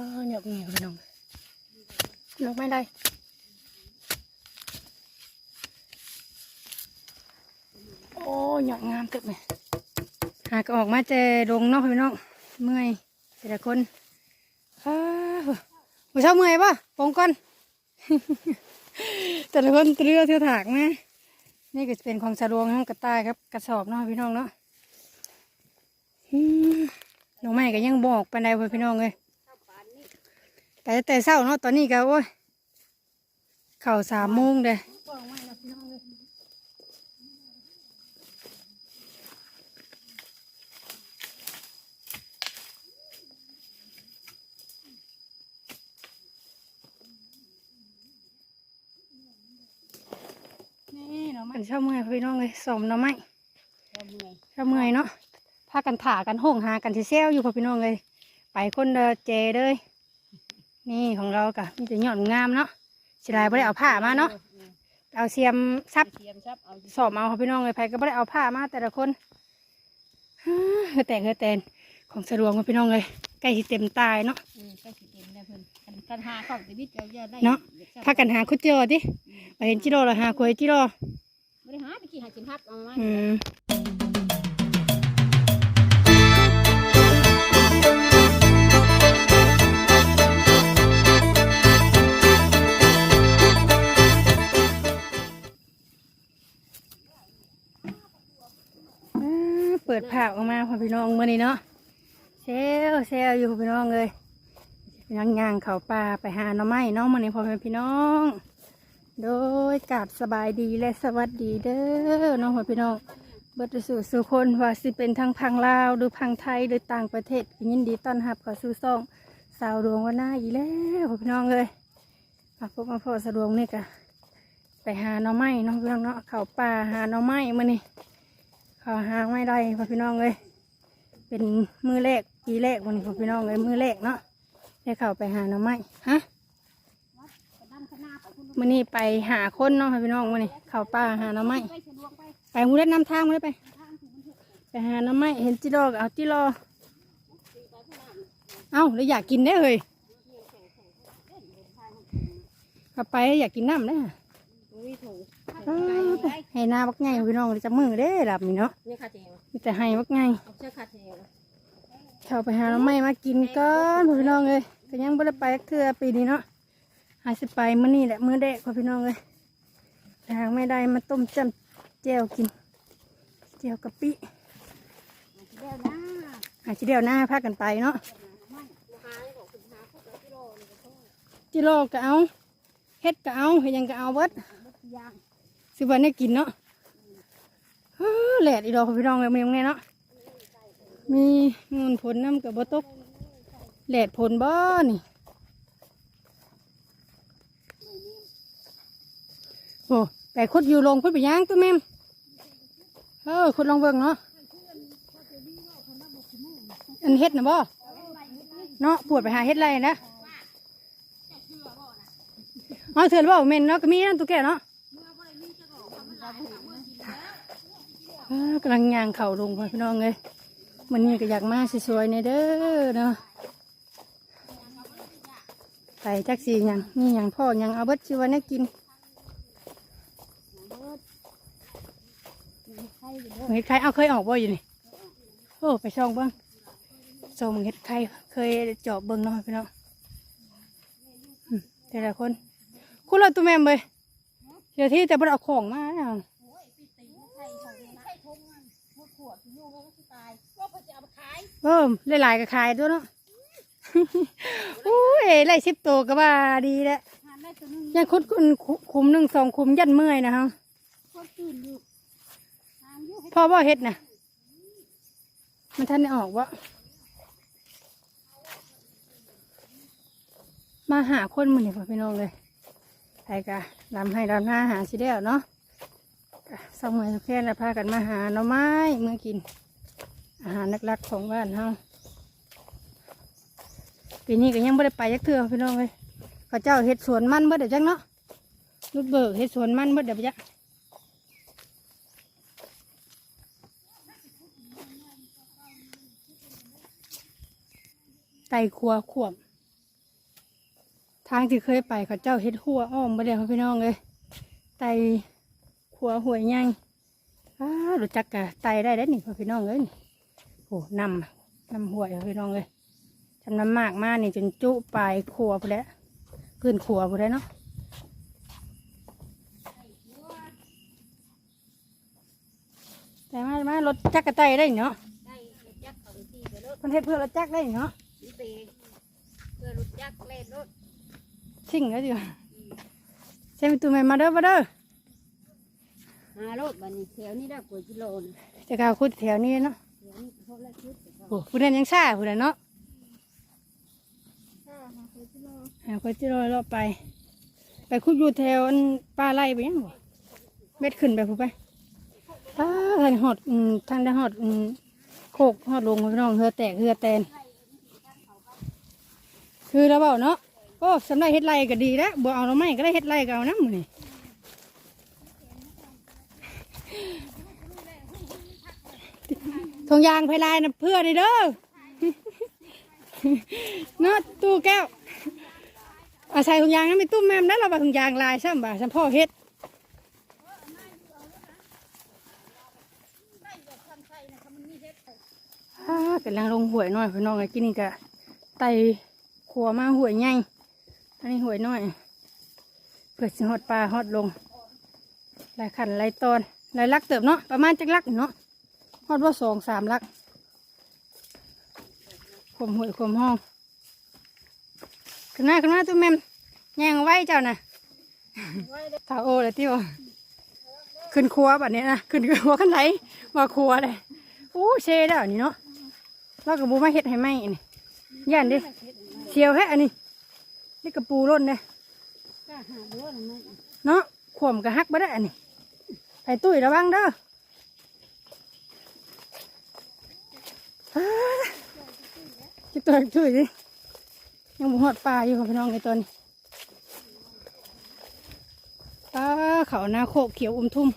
อหยอกเงี้ยพี่น้องหยอกไม่ได้โอ้หยอกงามตึกเลยหากออกมาเจอดงนอกพี่น้องเมื่อยแต่ละคนอ้าวผู้เช่าเมื่อยป่ะปงก่อนแต่ละคนเรือเทือถากนะนี่ก็จะเป็นของสะดวงทั้งกระต่ายครับ กระสอบเนาะพี่น้องเนาะอืมหนูไม่ก็ยังบอกไปในเพื่อนพี่น้องเลย แต่แต่เศร้าเนาะตอนนี้ก็โอ้ยเข่าสามโมงเด้นี่หนูมันเช่าเมื่อยพี่น้องเลยสมหน่อไม้เช่าเมื่อยเนาะพากันถ่ากันห้องหากันที่เซลอยู่พ่อพี่น้องเลยไปคนเดอเจเลย นี่ของเรากะมีแต่ยอดงามเนาะสิลายไม่ได้เอาผ้ามาเนาะเอาเสียมซับเทียมชับเอาสอบเอาค่ะพี่น้องเลยไปก็ไม่ได้เอาผ้ามาแต่ละคนฮ่าเฮือแต่งเฮือแตนของสะดวกค่ะพี่น้องเลยใกล้สิเต็มตายเนาะอืมก็สิเต็มได้เพิ่นกันกันหาของชีวิตเราเยอะได้เนาะพากันหาคุดเจอดิไปเห็นจิโร่เราหาคุยจิโร่บ่ได้หาตะกี้หาจินฮับเอามา ปิดผ้าออกมาพ่อพี่น้องมื่อนี้เนาะเซลเซลอยู่พี่น้องเลยพี่น้องย่างเขาป่าไปหาหน่อไม้เนาะมื่อนี้พ่อพี่น้อง โดยกาบสบายดีและสวัสดีเด้อน้องพ่อพี่น้องเบิดสู่สู่คนว่าสิเป็นทางพังลาวหรือพังไทยหรือต่างประเทศยินดีต้อนรับเข้าสู่ซ่องสาวดวงวันหน้าอีกแล้วพ่อพี่น้องเลยมาพบมาพอสะดวงนี่กะไปหาหน่อไม้น้องพี่น้องเนาะเขาป่าหาหน่อไม้มื่อนี้ เขาหาไม่ได้พ่อพี่น้องเลยเป็นมือแรกปีแรกวันนี้พ่อพี่น้องเลยมือแรกเนาะได้เข้าไปหาหน่อไม้ฮะมื่อนี้ไปหาคนเนาะพ่อพี่น้องมื่อนี้เข้าป่าหาหน่อไม้ไปสะดวกไปไปมูเล่นน้ำทางมูเล่นไปไปหาหน่อไม้เห็นจิโร่ก็เอาจิโร่เอ้าแล้วอยากกินได้เลยเข้าไปอยากกินน้ำได้ออุ้ ยโถูอ้าวไปให้หน้าบักไงพี่น้องจะมือเด้อหลับนี่เนาะเนี่ยคาเทวมีแต่ให้บักไงเอาเชือกคาเทวเข้าไปหาหน่อไม้มากินก่อนพี่น้องเลยก็ยังไม่ได้ไปจักเทื่อปีนี้เนาะหาสิไปมื้อนี้แหละมื้อแดกพี่น้องเลยทางไม่ได้มาต้มจำแจ่วกินแจ่วกะปิเดี๋ยวนะหาชิเดียวหน้าพากันไปเนาะมันราคาของคุณหาพวกกิโลนี่ก็ต้องจิโร่ก็เอาเฮ็ดก็เอาเฮ็ดหยังก็เอาเบิด ยางสิวันได้กินเนาะแหลดอีดอกพี่น้องเลยมันยังไงเนาะมีเงินผลน้ำกับบ่ตกแหลดผลบ่นี่โอ้แต่คุดอยู่ลงคุดไปย่างตัวแม่มเออคุดลองเบิ่งเนาะอันเฮ็ดนะบ่เนาะปวดไปหาเฮ็ดไรนะอ๋อเถื่อนบ่แม่นเนาะก็มีนั่นตัวแก่เนาะ เอ้อ กำลังย่างเข่าลงพี่น้องเลยมันนี่ก็อยากมาสวยๆในเด้อเนาะใส่จักสียังนี่ยังพ่อยังเอาเบิดชิวานะกินเห็ดไข่เอาเคยออกบ่อยู่นี่โอ้ไปช่องบ้างส่งเห็ดไข่เคยจาะเบิ่งเนาะพี่น้องแต่ละคน คุณเราตัวแม่เลยเดี๋ยวที่แต่บ่ได้เอาของมาเนี่ย เพิ่มหลายๆก็ขายด้วยเนาะอุ้ยไล่สิบตัวก็ว่าดีแล้วทางยังคุดคุมคุมหนึ่งสองคุมยันเมื่อยนะฮะพ่อยู่านอยู่ให้พ่อบ่เฮ็ดนะมันท่านได้ออกวะมาหาคนมันนี่พ่อพี่น้องเลยใครกะลำให้ลำหน้าหาสิเดียวเนาะกะสมัยทุกแค่แล้วพากันมาหาหน่อไม้เมื่อกิน อาหารนักๆของบ้านเฮาปีนี้ก็ยังไม่ได้ไปยักเทื่อพี่น้องเลยเขาเจ้าเฮ็ดสวนมันเบิดเดี๋ยวจังเนาะนุดเบิกเฮ็ดสวนมันเบิดเดี๋ยวไปจักไตครัวขวบทางที่เคยไปเขาเจ้าเฮ็ดหัวอ้อมบ่ได้พ่อพี่น้องเลยไตขัวหวยใหญ่อ้ารู้จักกะไตได้ได้อนี่พ่อพี่น้องเอ้ยนี่ โอ้นำนำหวยพ่อพี่น้องเลยทำน้ำมากมากนี่จนจุปลายขัวไปแล้วขึ้นขัวไปแล้วเนาะแต่มามารถจักกระไตได้เนาะได้ยักษ์ของที่ไปรถมันเฮ็ดเพื่อรถจักรได้เนาะนี่เปเพื่อรถยักษ์เล่นรถชิ่งแล้วดิใช่ไหมตัวแม่มาเด้อมาเด้อหารถบันนี้แถวนี้ได้กว่ากิโลนะจะกล่าวคุดแถวนี้เนาะ แถวนี้เขาละชุดโอ้ผู้นั้นยังซ่าผู้นั้นเนาะห้าหากิโลหาคนที่รอรอบไป ไปคุดอยู่แถวอันป้าไร่ไปยังบ่เม็ดขึ้นไปผู้ไปป้าทางหอดอืมทางได้หอดอืมโคกหอดลงพี่น้องเฮือแตกเฮือแตน คือเราเบาเนาะโอ้สำหรับเฮ็ดไรก็ดีแล้วบ่เอาเราไม่ก็ได้เฮ็ดไรก็เอาน้ำมื้อนี่ ทงยางไพลายนะเพื่อนนี่เด้อเนาะตู้แก้วอาศัยทงยางนั้นไม่ตุ้มแม่มได้เราบ่าทงยางลายซ้ำบ่าซ้ำพ่อเฮ็ดอ่ากำลังลงหวยหน่อยพี่น้องไอ้กินนี่กะไตขัวมาหวยใหญ่อันนี้หวยน้อยเพื่อสิฮอดปลาฮอดลงหลายขันหลายตอนหลายลักเติบเนาะประมาณจักลักเนาะ อดว่าสองสามลักข่มหวยข่มห้องขึ้นมาขึ้นมาตุ้มแม่มแยงเอาไว้เจ้าน่ะตาโอเลยที่ว่าขึ้นครัวแบบนี้นะขึ้นครัวขันไหนมาครัวเลยโอ้เชได้วนี่เนาะเรากับบูมาเฮ็ดให้ไหมนี่ย่านดิเชียวแฮะอันนี้นี่กระปูร่นเลยก็หาเรือหรือไม่เนาะขวมกระฮักบ่ได้อันนี้ไปตุ้ยระวังเด้ออ้า จิตัวตุ้ยดิยังบ่ฮอดปลาอยู่ค่ะพี่น้องในตัวนี้ปลาเขาหน้าโคกเขียวอุ้มทุ่ม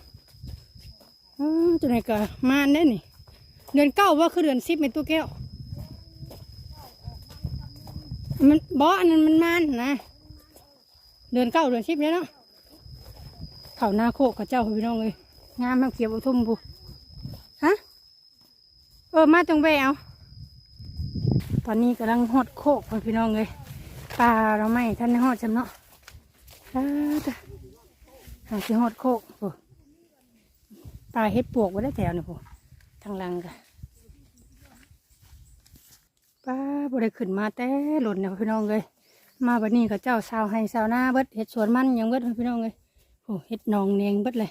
อ้าตัวไหนก็มานได้นี่ เดือนเก้าว่าคือเดือนสิบเป็นตัวแก้ว มันบ่อันนั้นมันมานนะ เดือนเก้าเดือนสิบแล้วเนาะเขาหน้าโคกกับเจ้าพี่น้องเลยงามมากเขียวอุทุ่มบุฮะ เออมาตรงแววตอนนี้กำลังหอดโคกพี่น้องเลยปลาเราไม่ท่านหอดจำเนาะเออจ้ะหาที่หอดโคกโอ้ปลาเฮ็ดปวกไว้ได้แถวนี่พ่ทางลังกะปลาบริขึ้นมาแต่หล่นเนี่ยพ่อพี่น้องเลยมาบัดนี้กับเจ้าสาวให้สาวหน้าเบิดเห็ดสวนมันยังเบิดพี่น้องเลยโอ้เฮ็ดนองเนียงเบิดเลย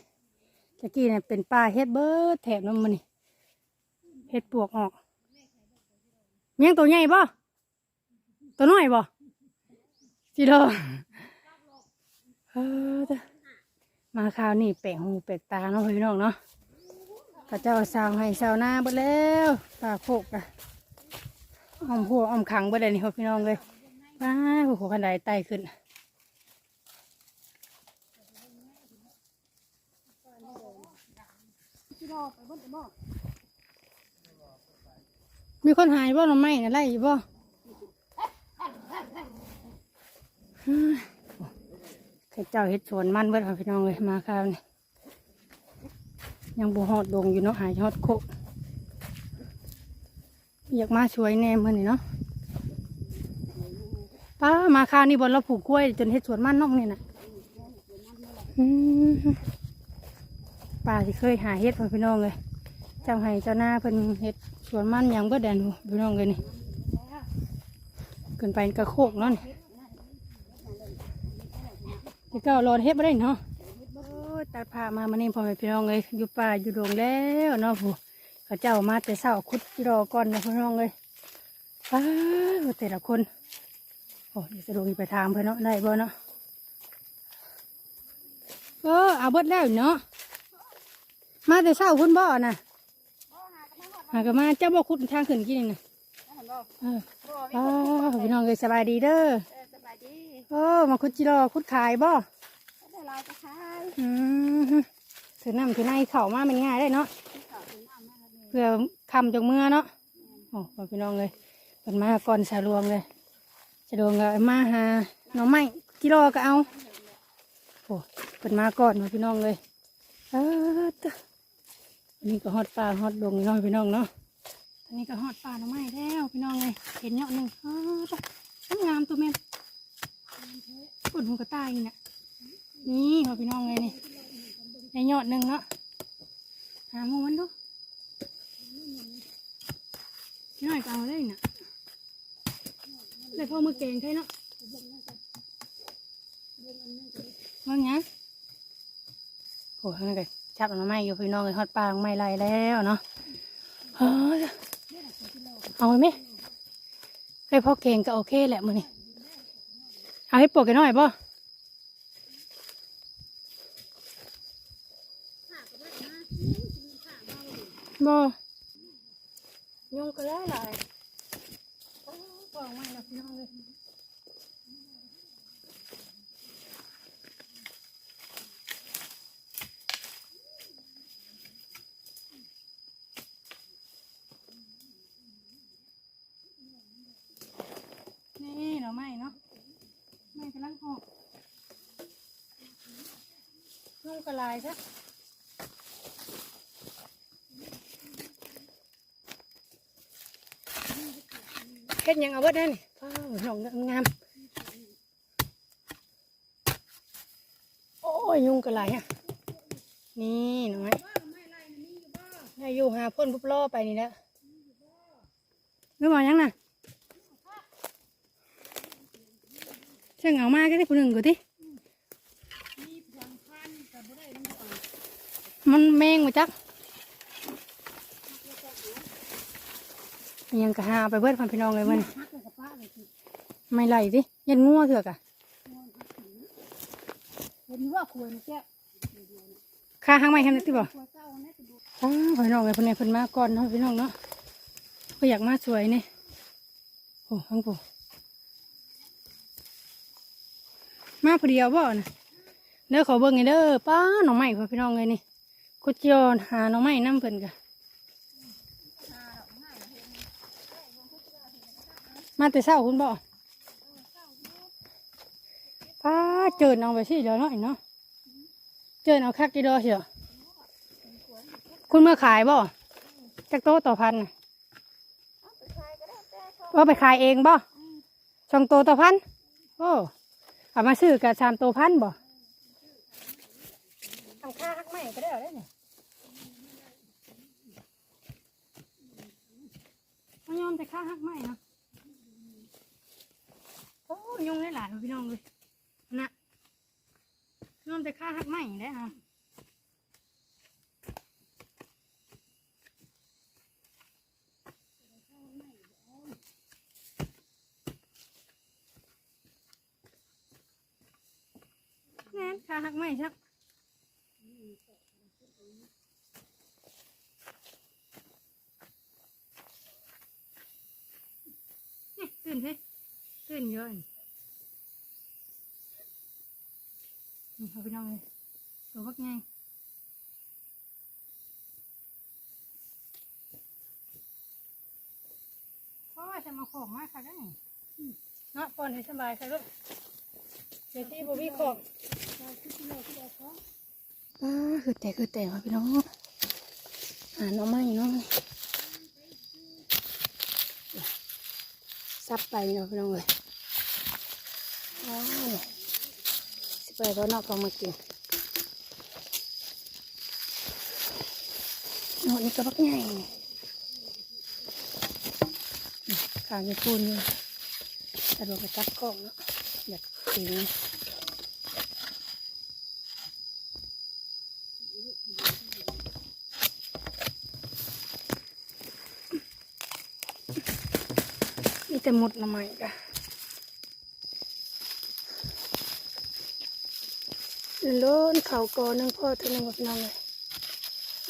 ตะกี้เนี่ยเป็นป่าเฮ็ดเบิดแถบน้ำมันนี่ เฮ็ดปวกออกเมียงตัวใหญ่บ่ตัวน้อยบ่จีโร่เออมาคราวนี้แปลหูแปลกตาเนาะพี่น้องเนาะข้าเจ้าสาวให้สาวหน้าเบิดแล้วป่าโคกอะอ้อมหัวอ้อมขังเบิดเลยนี่พี่น้องเลยว้าวโอ้โหขันไดไตขึ้นกิโลไปบนบ่ มีคนหายบ่หน่อไม้นะไล่อยู่บ่ข้าเจ้าเฮ็ดสวนมันเบิดค่ะพี่น้องเลยมาคราวนี้ยังบ่ฮอดดงอยู่เนาะหายฮอดโคอยากมาช่วยแน่เมื่อนี่เนาะป้ามาคราวนี้บนเราปลูกกล้วย จนเฮ็ดสวนมันนอกนี่นะป้าที่เคยหาเฮ็ดค่ะพี่น้องเลยเจ้าให้เจ้าหน้าเพิ่นเฮ็ด สวนมันยังเบิดแดนหูพี่น้องเลยนี่เกินไปกระโคกเนาะนี่ที่เก้ารอเฮ็ดบ่ได้เนาะตัดผ้ามามานี่พอพี่น้องเลยอยู่ป่าอยู่ดงแล้วเนาะผู้เขาเจ้ามาแต่เช้าคุดรอก่อนนะพี่น้องเลยป้าแต่ละคนโอ้ยสะดวกไปทางเพิ่อนเนาะได้บ่เนาะเออเอาเบิดแล้วเนาะมาแต่เช้าคุณบ่อน่ะ หากนมาเจ้าบ่คุดทางขึ้นกี่นี่นะนั่นบ่เออบ่อ้าวพี่น้องเลยสบายดีเด้อเออสบายดีโอ้มาคุดจิรอคุดขายบ่ได้ลายจะขายอืมถือน้ำถือในเข่ามามันง่ายได้เนาะข้าวถึงน้ำมาแล้วนี่เพื่อคำจงเมื่อเนาะโอ้พี่น้องเลยเป็นมาก่อนสารวงเลยสารวงก็มาหาหน่อไม้กิโลก็เอาโอ้เปิดมาก่อนมาพี่น้องเลยเออตะ อันนี้ก็ฮอดปลาฮอดดงนี่เน้องพี่น้องเนาะอันนี้ก็ฮอดปลาหน่อไม้แล้วพี่น้องเลยเห็นเนาะหนึ่งอ้าวตะงามตัวแม่นปวดหัวกระต่ายนี่นะนี่พี่น้องเลยนี่ในยอดหนึ่งเนาะหาหมูมันดูพี่น้อยเอาได้น่ะเลยพ่อมือเก่งใช่เนาะว่าไงโอ้ข้างในก็จั บหน่อไม้อยู่พี่น้องเลยฮอดปลาไม่ไรแล้วเนาะเอาไหมให้พ่อเก่งก็โอเคแหละมือนี่เอาให้ปวกกันหน่อยป่ะบ่ยงก็ได้หลายโอ้ปอกไม่แล้วพี่น้องเลย นี่เราไม่เนาะไม่กำลังหอก นุ่งกระลายซะเฮ็ดยังเอาเบิดได้นี่ฟ้าหนองงามโอ้ยยุงกระลายอะนี่หน่อยได้อยู่หาพ่นปุ๊บล่อไปนี่แล้วนึกว่ายังน่ะเช่างเอามากก็ได้คนหนึ่งกูดิ มันแมงมาจักยังกะหาไปเบิดพันพี่น้องเลยมันไม่ไหลดิยันงัวเถือกอะเห็นว่าควรแก้ค่าห้างไม่ทำได้ที่บ่ควรเจ้าแน่จะดูอ้าวพี่น้องเลยคนไหนเพิ่นมาก่อนเนาะพี่น้องเนาะก็อยากมาสวยนี่โอ้ทั้งปู่มาพอดียวบ่นะเด้อขอเบิ่งไงเด้อป้าหน่อไม้พ่อพี่น้องเลยนี่ กุจยนหาหน่อไม้น้ำเพิ่นกะมาแต่เช้าคุณบ่ป้าเจินเอาไปสิเดี๋ยวหน่อยเนาะเจินเอาคักกี่ดอกเชียวคุณเมื่อขายบ่จักโตต่อพันน่ะว่าไปขายเองบ่สองโตต่อพันโอ้เอามาซื้อกับสามโตพันบ่ทำค่าฮักใหม่ก็ได้เหรอเนี่ยมัน ยอมแต่ค่าฮักใหม่เนาะโอ้ยงได้หลายพี่น้องเลยนะยอมแต่ค่าฮักใหม่ได้ฮะแน่นขาหักไหมชัก นี่ตื่นสิตื่นเยอะนี่เอาไปน้องเลยตัวพักไงเพราะว่าจะมาของมากค่ะได้เนาะปอนให้สบายค่ะลูกเดี๋ยวที่บวี่ของอ่าคือแต่คือแต่ว่าพี่น้องหาน้องไม้เนาะ ซับไปเนาะพี่น้องเลยว้าวสิไปก็นอกกองมากินโน่นนี่ก็บักใหญ่ขางจะพูนอยู่แต่เราไปจับกล้องเนาะอยากกิน แต่หมดละไหมกะโล้นเขากอนึงพ่อเท่านึงกับน้องเลย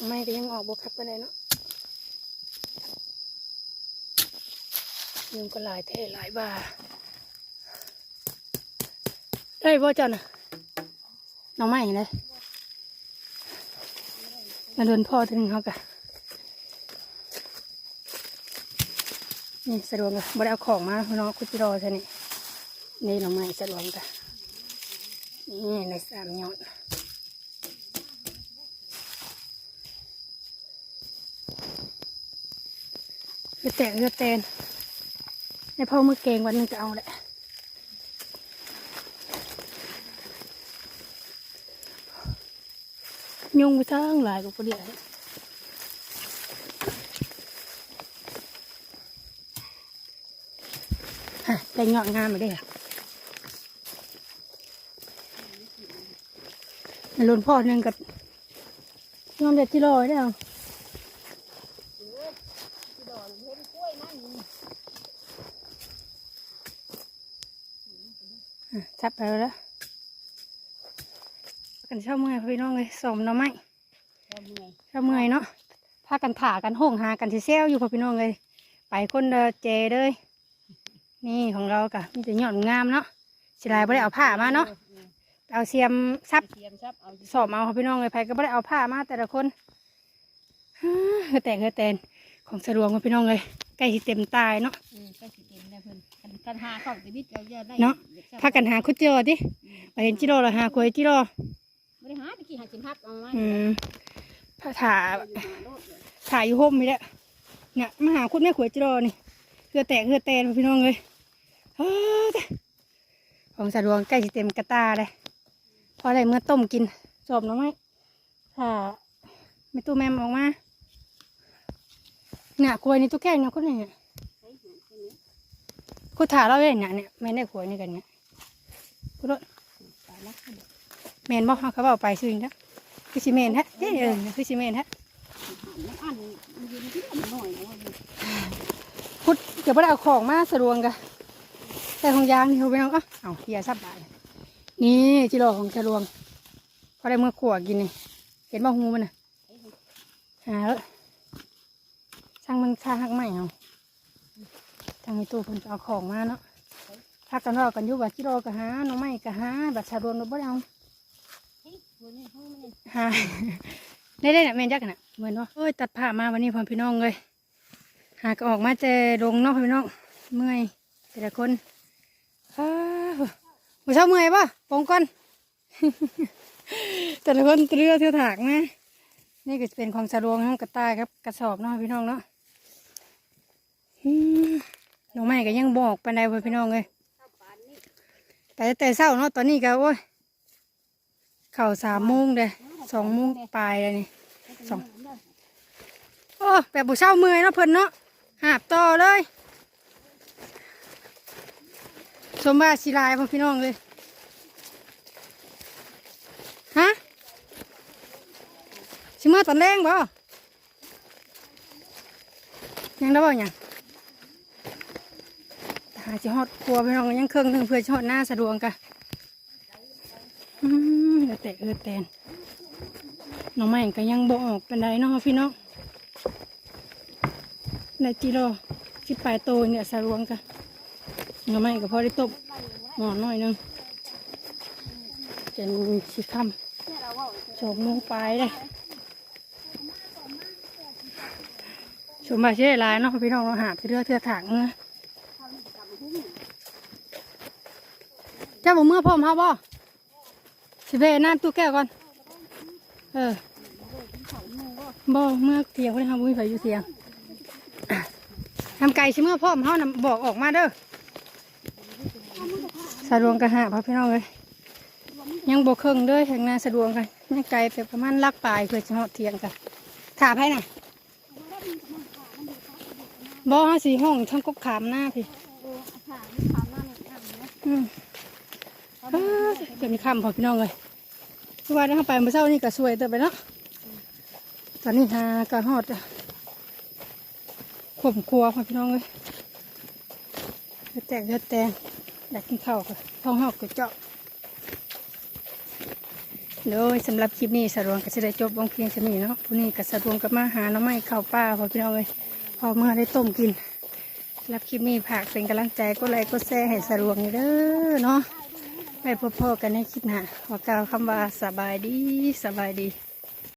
ไม่ก็ยังออกบกคับกันเลยเนาะยุงก็หลายเท่หลายบาได้บ่จันน่ะน้องไม่เลยมาโดนพ่อเท่านึงเขากะ นี่สะดวกเลยบ่ได้เอาของมาน้องคุจิรอใช่นี่นี่เราไม่สะดวกจ้ะนี่ในสามยอดคือแตกคือเตนในพ่อมือเก่งวันหนึงจะเอาแหละยุงไปทั้งหลายกับประเดี๋ยว ฮะได้ยอดงามมาได้ค่ะในรุ่นพ่อหนึ่งกับงอมเด็ดที่รอยได้เอาดอกเห็นกล้วยนั่นอะจับไปแล้วกันเช่าเมื่อยพี่น้องเลยสมหน้ำไม้เมื่อยเช่าเมื่อยเนาะพากันถ่ากันห้องหากันที่เซลอยู่พี่น้องเลยไปคนเดเจเลย นี่ของเรากะมีแต่ยอดงามเนาะสิลายไม่ได้เอาผ้ามาเนาะเอาเสียมซับเทียมซับเอาสอบเอาพ่อพี่น้องเลยไปก็ไม่ได้เอาผ้ามาแต่ละคนฮ่าเฮือแตกเฮือแตนของสะดวกพ่อพี่น้องเลยใกล้สิเต็มตายเนาะอืมก็สิเต็มได้เพิ่นคันคันหาเข้าไปบิดก็จะได้เนาะพากันหาคุดเจอดิไปเห็นจิโร่ละหาคุยจิโร่ไม่ได้หาตะกี้หากินฮับเอามาอืมพาถ่าอยู่หาโลดเลยถ่ายอยู่ห่มนี่แหละเนี่ยมาหาคุณแม่ขวยจิโร่นี่เฮือแตกเฮือแตนพ่อพี่น้องเลยเฮ้ยจ้ะ ของสะดวกใกล้สิเต็มกระตาเลยพอได้เมื่อต้มกินสอบหน้องไหมถ้าไม่ตู้แม่มออกมาเนี่ยกล้วยนี่ตุ๊กแกเนี่ยคนไหนเนี่ยค่นี้กูถ่ายเราเลยเนี่ยเนี่ยแม่นได้ขวยนี่กันเนี่ยกูรถตายละแมนบอกเขาบอกไปซื้ออีกนะคือซีเมนฮะเอ้ยเออคือซีเมนฮะไม่อันมันยืนที่มันหน่อยนะว่าพุดเดี๋ยวไปเอาของมาสะดวกกัน แต่ของยางนี่เขาไปน้องอะเอาเฮียซับบาทนี่จิโร่ของสะดวงกพอได้เมื่อขวกินนี่ เห็นบ่หูมันน่ะหาแล้วช่างมันค่าหักใหม่เอาทางในตู้คนจะเอาของมาเนาะถ้ากันรอกันอยู่ว่าจิโร่ก็หาน้องไม้ก็หาบัตรสะดวกเราบ่ได้เอาเฮ้ยตัวนี้ห้องมันฮะได้ได้เนี่ยแม่นจักน่ะเหมือนว่าโอ้ยตัดผ้ามาวันนี้พ่อพี่น้องเลยหากออกมาเจอลงเนาะพี่น้องเมื่อยแต่ละคน อ้าวผู้เช่าเมื่อยป่ะปงก่อน แต่ละคนเรือเที่ยวถากนะนี่ก็จะเป็นของสะดวกน้องกระต่ายครับ กระสอบเนาะพี่น้องเนาะอืมน้องใหม่ก็ยังบอกไปันใดพ่อพี่น้องเลยแต่แต่เศร้าเนาะตอนนี้ก็โอ้ยเข่าสามโมงเลยสองโมงปลายเลยนี่สองโอ้แบบบุเช่าเมื่อยเนาะเพิ่นเนาะหาบต่อเลย สมบัติสิลายพ่อพี่น้องเลยฮะชิมาตอนแรงบ่ยังได้บ่ยังหาจิฮอดครัวพี่น้องยังเครื่องหนึงเพื่อจิฮอดหน้าสะดวกกะอืมเดี๋ยวแตกเออแตนน้องใหม่ก็ยังบ่ออกเป็นไรเนาะพี่น้องในจิโร่ที่ปลายโตเนี่ยสารวงกัน หน่อไม้ก็พอได้ตบหมอนหน่อยนึงจนชิคำโฉมโมงปลายเลยชมมาเชื่อหลายเนาะพี่น้องเราหาเรือเทือถังเนาะเจ้าบอกเมื่อพ่อมเฮาบ่สิเพน้ำตู้แก้วก่อน เออบ่เมื่อเที่ยงพอดีทำบุญไฟอยู่เที่ยงทำไก่ชิเมื่อพ่อมเขานำบอกออกมาเด้อ สะดวงกระหาพ่อพี่น้องเลยยังบกเครื่องด้อทางนาสะดวงกันยังไก่ไปประมาณลักปลายเพื่อจะเหาะเทียงกันถ่าไพ่น่ะบ่ห้าสีห้องช่างกบขามหน้าพี่เอออาหารนี่ทำมาเนี่ยทำนะอืมเอ้ยเกินคำพ่อพี่น้องเลยเมื่วานนี้เขาไปเมื่อเช้านี่ก็สวยเติบไปเนาะตอนนี้หาก็ฮอดข่มครัวพ่อพี่น้องเลยแตกเลือดแตง อยากกินข้าวค่ะท้องหอกกระเจาะโดยสำหรับคลิปนี้สะดวงก็จะได้จบวงเพียงเท่านี้เนาะผู้นี้ก็สะดวงกับมาหาน้ำไม้ข้าวป้าพอพี่น้องเลยพอเมื่อได้ต้มกินสำหรับคลิปนี้ผากเป็นกำลังใจก็ไลค์ก็แชร์ให้สะดวงเด้อเนาะไปพบๆกันในคลิปหน้าขอกล่าวคำว่าสบายดีสบายดี